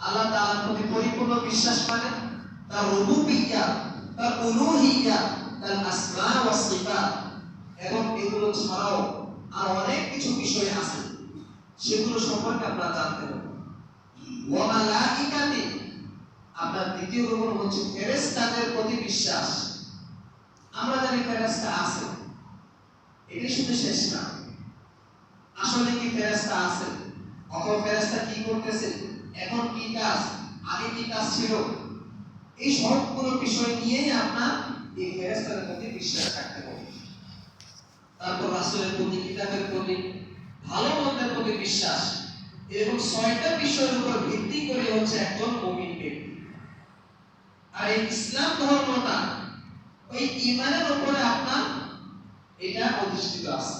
আল্লাহ তাআলার প্রতি পরিপূর্ণ বিশ্বাস মানে তার রুবুবিয়্যা, তার উলুহিয়্যা, তার আসমা ওয়া সিফাত। এবং এগুলো ছাড়াও আর অনেক কিছু বিষয় আছে, সেগুলো সম্পর্কে আপনারা জানতে হবে ওয়া মালাইকাতি, আপনার দ্বিতীয় রকম হচ্ছে ফেরেশতাদের প্রতি বিশ্বাস। আমরা জানি ফেরেশতা আছে। এটি শুধু শেষ না। আসলে কি ফেরেশতা আছে? অথবা ফেরেশতা কি করতেছে? এখন কি কাজ? আগে কি কাজ ছিল? এই সবগুলো বিষয় নিয়েই আপনার এই ফেরেশতাদের প্রতি বিশ্বাস রাখতে হবে। তারপর রাসূলের প্রতি, কিতাবের প্রতি, ভালো মন্দের প্রতি বিশ্বাস। এরকম ছয়টা বিষয়ের উপর ভিত্তি করে হচ্ছে একজন মুমিন ব্যক্তি। আর এই ইসলাম ধর্মটা, ওই ইমানের উপরে আপনার এটা প্রতিষ্ঠিত আছে।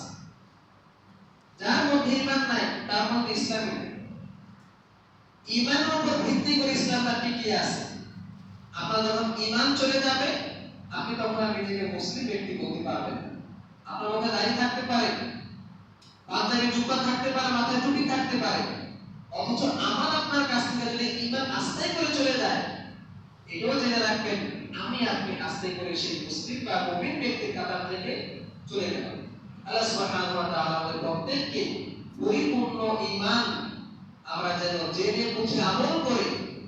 যার মধ্যে ইমান নাই, তার মধ্যে ইসলাম নেই। ইমানের উপর ভিত্তি করে ইসলামটা টিকে আছে? আপনার যখন ইমান চলে যাবে, আপনি তখন আর নিজেকে মুসলিম ব্যক্তি বলতে পারবেন আপনার মধ্যে দাঁড়িয়ে থাকতে পারে পাঞ্জাবি জুব্বা থাকতে পারে, মাথায় টুপি থাকতে পারে। অথচ আমার আপনার কাছ থেকে যদি ইমান আস্তে করে চলে যায়, এটাও জেনে রাখবেন, আমি আপনি আস্তে করে সেই মুসলিম বা মুমিন ব্যক্তির কাতার থেকে চলে গেলাম। আল্লাহ সুবহানাহু ওয়া তাআলা প্রত্যেককে পরিপূর্ণ ঈমান আমরা যেন জেনে বুঝে আমল করে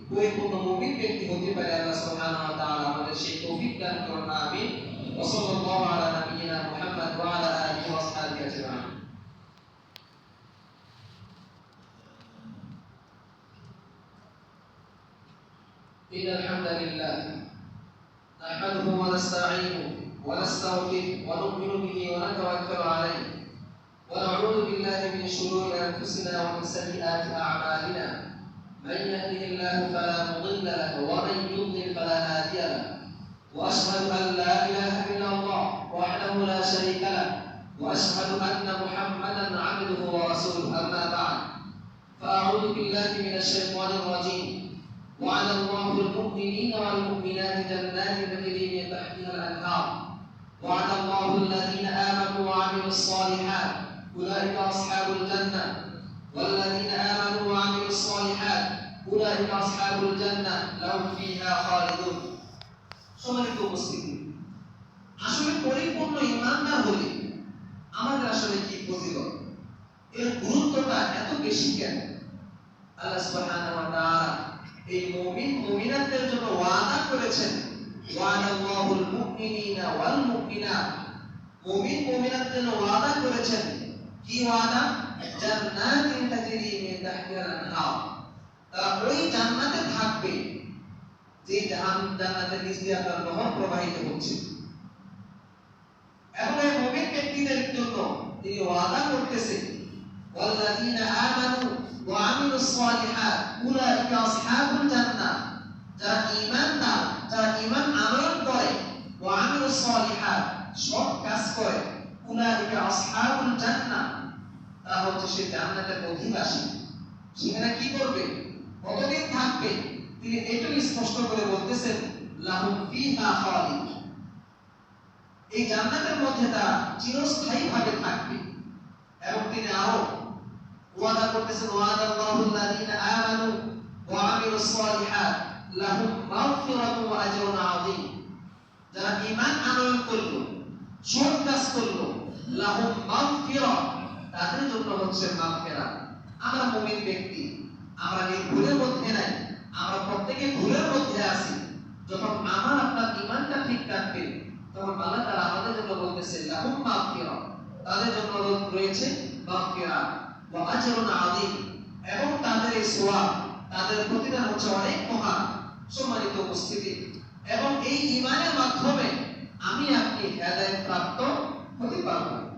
পরিপূর্ণ মুমিন ব্যক্তি হতে পারে আল্লাহ সুবহানাহু ওয়া তাআলা আমাদের সেই তৌফিক দান করুন আমিন ওয়া সাল্লাল্লাহু আলা নাবিয়িনা মুহাম্মদ ওয়া আলা আলিহি ওয়া আসহাবিহি আজমাইন إن الحمد لله نحمده ونستعينه ونستغفره ونؤمن به ونتوكل عليه ونعوذ بالله من شرور أنفسنا ومن سيئات أعمالنا. من يهده الله فلا مضل له ومن يضلل فلا هادي له. وأشهد أن لا إله إلا الله وحده لا شريك له. وأشهد أن محمدا عبده ورسوله. أما بعد فأعوذ بالله من الشيطان الرجيم. وعلى الله المؤمنين والمؤمنات جنات تجري من تحتها الأنهار. وعد الله الذين آمنوا وعملوا الصالحات اولئك اصحاب الجنه والذين امنوا وعملوا الصالحات اولئك اصحاب الجنه لهم فيها خالدون সম্মানিত উপস্থিতি আসলে পরিপূর্ণ ইমানদার হলে আমাদের আসলে কি ফজিলত এর গুরুত্বটা এত বেশি কেন আল্লাহ সুবহানাহু ওয়া তাআলা এই মুমিন মুমিনাতদের জন্য ওয়াদা করেছেন ওয়াদাল্লাহুল মুমিনিনা ওয়াল মুমিনাত মুমিন মুমিনাতদের জন্য ওয়াদা করেছেন কি ওয়াদা জান্নাতিন তাজরি মিন তাহতিহাল আনহার তারা ওই জান্নাতে থাকবে যে জাহান- জান্নাতের নিচ দিয়ে আপনার নহর প্রবাহিত হচ্ছে এবং এই মুমিন ব্যক্তিদের জন্য তিনি ওয়াদা করতেছেন والذين آمنوا وعملوا الصالحات أولئك أصحاب الجنة যারা ঈমানদার যারা ঈমান আমল করে وعملوا الصالحات সৎ কাজ করে أولئك أصحاب الجنة তারা হচ্ছে সেই জান্নাতের অধিবাসী। সেখানে কি করবে? কতদিন থাকবে? তিনি এটুকু স্পষ্ট করে বলতেছেন, লাহুম ফিহা খালিদ। এই জান্নাতের মধ্যে তারা চিরস্থায়ী ভাবে থাকবে। এবং তিনি আরও ওয়াদা করতেছেন ওয়াদা আল্লাহুল্লাযীনা আমানু ওয়া আমিলুস সালিহাত, লাহুম মাগফিরাতু ওয়া আজরুন আযীম। যারা ঈমান আনয়ন করল সৎ কাজ করল, লাহুম মাগফিরা তাদের জন্য হচ্ছে মাগফিরাত। আমরা মুমিন ব্যক্তি, আমরা এই ভুলের মধ্যে নাই, আমরা প্রত্যেকে ভুলের মধ্যে আছি। যখন আমার আপনার ঈমানটা ঠিক থাকবে, তখন আল্লাহ তাআলা আমাদের জন্য বলতেছে, লাহুম মাগফিরা তাদের জন্য রয়েছে মাগফিরা ওয়া আজরুন আযীম। এবং তাদের এই সওয়াব, তাদের প্রতিদান হচ্ছে অনেক মহান সম্মানিত উপস্থিতি। এবং এই ঈমানের মাধ্যমে আমি আপনি হেদায়েত প্রাপ্ত হতে পারব।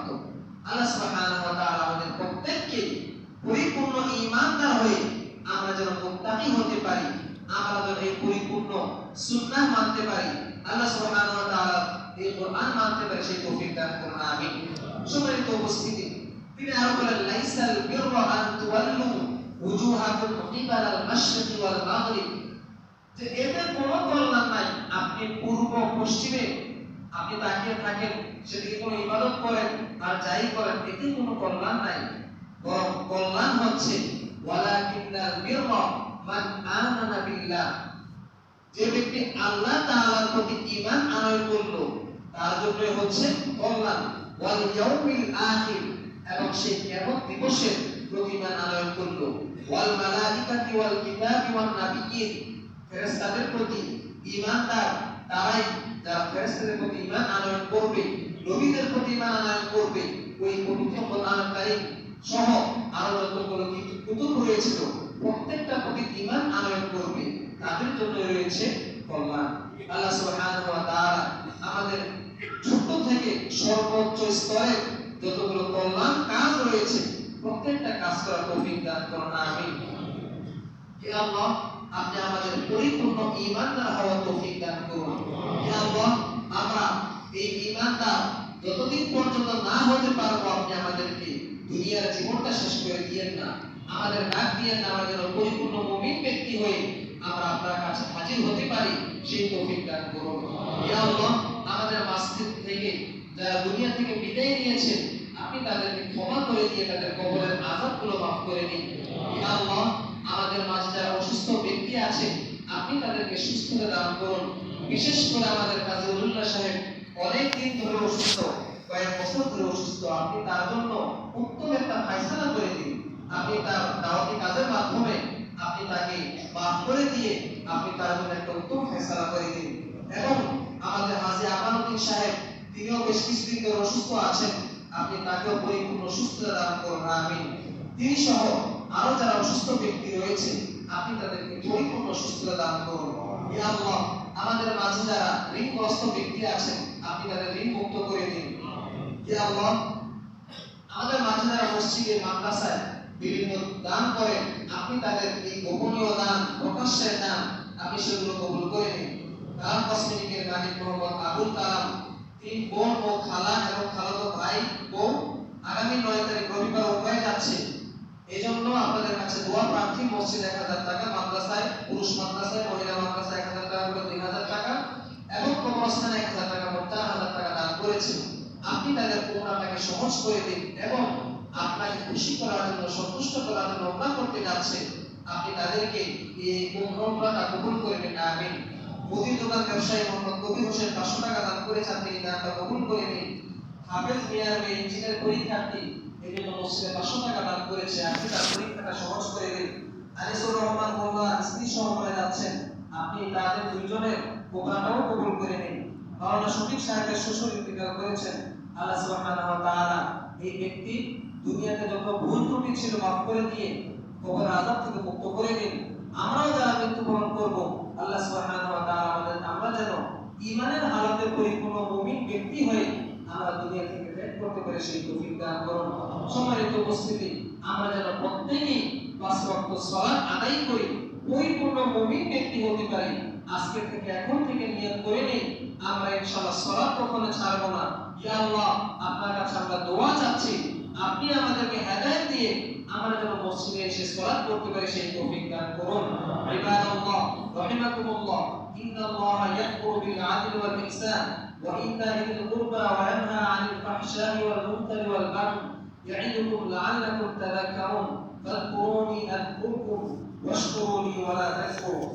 আল্লাহ সুবহানাহু ওয়া তাআলা পরিপূর্ণ ঈমানদার হয়ে আমরা যেন মুত্তাকি হতে পারি, আমরা যেন এই পরিপূর্ণ সুন্নাহ মানতে পারি। আল্লাহ সুবহানাহু ওয়া মানতে পারি, সেই তৌফিক দান করুন, আমিন। সম্মানিত উপস্থিতি, তিনি আরও বলেন, লাইসাল বিররা আন তুওয়াল্লু উজুহাকুম এতে কোনো কল্যাণ নাই। আপনি পূর্ব পশ্চিমে আপনি তাকিয়ে থাকেন সেদিকে কোনো ইবাদত করেন, আর যাই করেন, এতে কোনো কল্যাণ নাই। বরং কল্যাণ হচ্ছে, ওয়ালাকিন্নাল বিররা মান আমানা বিল্লাহ। যে ব্যক্তি আল্লাহ তাআলার প্রতি ঈমান আনয়ন করল তার জন্য হচ্ছে কল্যাণ। ওয়াল ইয়াউমিল আখির, এবং সে কিয়ামত দিবসের প্রতি ঈমান আনয়ন করল ওয়াল মালাইকাতি ওয়াল কিতাবি ওয়ান নাবিয়্যিন, ফেরেশতাদের প্রতি ঈমানদার তারাই যারা ফেরেশতাদের প্রতি ঈমান আনয়ন করবে, নবীদের প্রতি ঈমান আনয়ন করবে, ওই পবিত্র কোরআন কারীম সহ আরও যতগুলো কুতুব রয়েছিল, প্রত্যেকটা প্রতি ঈমান আনয়ন করবে, তাদের জন্য রয়েছে কল্যাণ। আল্লাহ সুবহানাহু ওয়া তাআলা আমাদের ছোট থেকে সর্বোচ্চ স্তরে যতগুলো কল্যাণ কাজ রয়েছে, প্রত্যেকটা কাজ করার তৌফিক দান করুন, আমিন। হে আল্লাহ আপনি আমাদের পরিপূর্ণ ঈমানদার হওয়ার তৌফিক দান করুন। হে আল্লাহ, আমরা এই ঈমানদার যতদিন পর্যন্ত না হতে পারব, আপনি আমাদেরকে দুনিয়ার জীবনটা শেষ করে দিয়েন না। আমাদের ডাক দিয়েন না যেন পরিপূর্ণ মুমিন ব্যক্তি হয়ে আমরা আপনার কাছে হাজির হতে পারি, সেই তৌফিক দান করুন। ইয়া আল্লাহ, আমাদের মাসজিদ থেকে যারা দুনিয়া থেকে বিদায় নিয়েছে আপনি তাদেরকে ক্ষমা করে দিয়ে তাদের কবরের আযাবগুলো মাফ করে দিন। ইয়া আল্লাহ আমাদের মাঝে যারা অসুস্থ ব্যক্তি আছে আপনি তাদেরকে সুস্থতা দান করুন। বিশেষ করে আমাদের কাজী উল্লাহ সাহেব অনেক দিন ধরে অসুস্থ, কয়েক বছর ধরে অসুস্থ। আপনি তার জন্য উত্তম একটা ফাইসালা করে দিন। আপনি তার দাওয়াতি কাজের মাধ্যমে আপনি তাকে মাফ করে দিয়ে আপনি তার জন্য একটা উত্তম ফেসলা করে দিন। এবং আমাদের হাজি আমানুদ্দিন সাহেব, তিনিও বেশ কিছুদিন ধরে অসুস্থ আছেন। আপনি তাকেও পরিপূর্ণ সুস্থতা দান করুন। আমি তিনি সহ আরও যারা অসুস্থ ব্যক্তি রয়েছে, আপনি তাদেরকে পরিপূর্ণ সুস্থতা দান করুন। আল্লাহ, আমাদের মাঝে যারা ঋণগ্রস্ত ব্যক্তি আছেন, আপনি তাদের ঋণ মুক্ত করে দিন। আল্লাহ, আমাদের মাঝে যারা মসজিদে মাদ্রাসায় বিভিন্ন দান করেন, আপনি তাদের এই গোপনীয় দান, প্রকাশ্যের দান, আপনি সেগুলো কবুল করে নিন। কালাম কসমেটিকের মালিক মোহাম্মদ আবুল কালাম, তিন বোন ও খালা এবং খালাতো ভাই ও আগামী নয় তারিখ রবিবার উপায় যাচ্ছে। এই জন্য আপনাদের কাছে দোয়া প্রার্থী মসজিদ এক হাজার টাকা, মাদ্রাসায়, পুরুষ মাদ্রাসায়, মহিলা মাদ্রাসায় এক হাজার টাকা করে দুই হাজার টাকা এবং কবরস্থানে এক হাজার টাকা মোট চার হাজার টাকা দান করেছে। আপনি তাদের পুরোটাকে সহজ করে দিন এবং আপনাকে খুশি করার জন্য, সন্তুষ্ট করার জন্য ওমরা করতে যাচ্ছে। আপনি তাদেরকে এই উমরাটা কবুল করে নিন আমিন। মুদির দোকান ব্যবসায়ী মোহাম্মদ কবির হোসেন পাঁচশো টাকা দান করেছেন তিনি দানটা কবুল করে নিন। হাফেজ মিয়ার মেয়ে ইঞ্জিনিয়ার পরীক্ষার্থী এই জন্য মসজিদে পাঁচশো টাকা দান করেছে, আপনি তার পরীক্ষাটা সহজ করে দিন। আনিসুর রহমান মোল্লা স্ত্রী সহকারে যাচ্ছেন, আপনি তাদের দুইজনের বোকাটাও কবুল করে নিন। মাওলানা শফিক সাহেবের শ্বশুর ইন্তিকাল করেছেন। আল্লাহ সুবহানাহু ওয়া তাআলা এই ব্যক্তি দুনিয়াতে যত ভুল ত্রুটি ছিল মাফ করে দিয়ে কবর আযাব থেকে মুক্ত করে দিন। আমরাও যারা মৃত্যুবরণ করব, আল্লাহ সুবহানাহু ওয়া তাআলা আমাদের আমরা যেন ঈমানের হালতে পরিপূর্ণ মুমিন ব্যক্তি হয়ে আমরা দুনিয়া থেকে ব্যাগ করতে পারি সেই তৌফিক দান করুন। সম্মানিত উপস্থিতি, আমরা যেন প্রত্যেকেই পাঁচ ওয়াক্ত সালাত আদায় করি, পরিপূর্ণ মুমিন ব্যক্তি হতে পারি। আজকে থেকে এখন থেকে নিয়ত করে নিই আমরা ইনশাআল্লাহ সালাত কখনো ছাড়বো না। ইয়া আল্লাহ, আপনার কাছে আমরা দোয়া চাচ্ছি। আপনি আমাদেরকে হেদায়েত দিয়ে আমরা যেন মসজিদে এসে সালাত করতে পারি সেই তৌফিক দান করুন ইবাদাল্লাহ রাহিমাকুমুল্লাহ ইন্নাল্লাহা ইয়া'মুরু বিল 'আদলি ওয়াল ইহসান ওয়া ইতা'i যিল কুরবা ওয়া ইয়ানহা 'আনিল ফাহশা'i ওয়াল মুনকারি ওয়াল বাগই يعظكم لعلكم تذكرون فاذكروني أذكركم واشكروا لي ولا تكفروا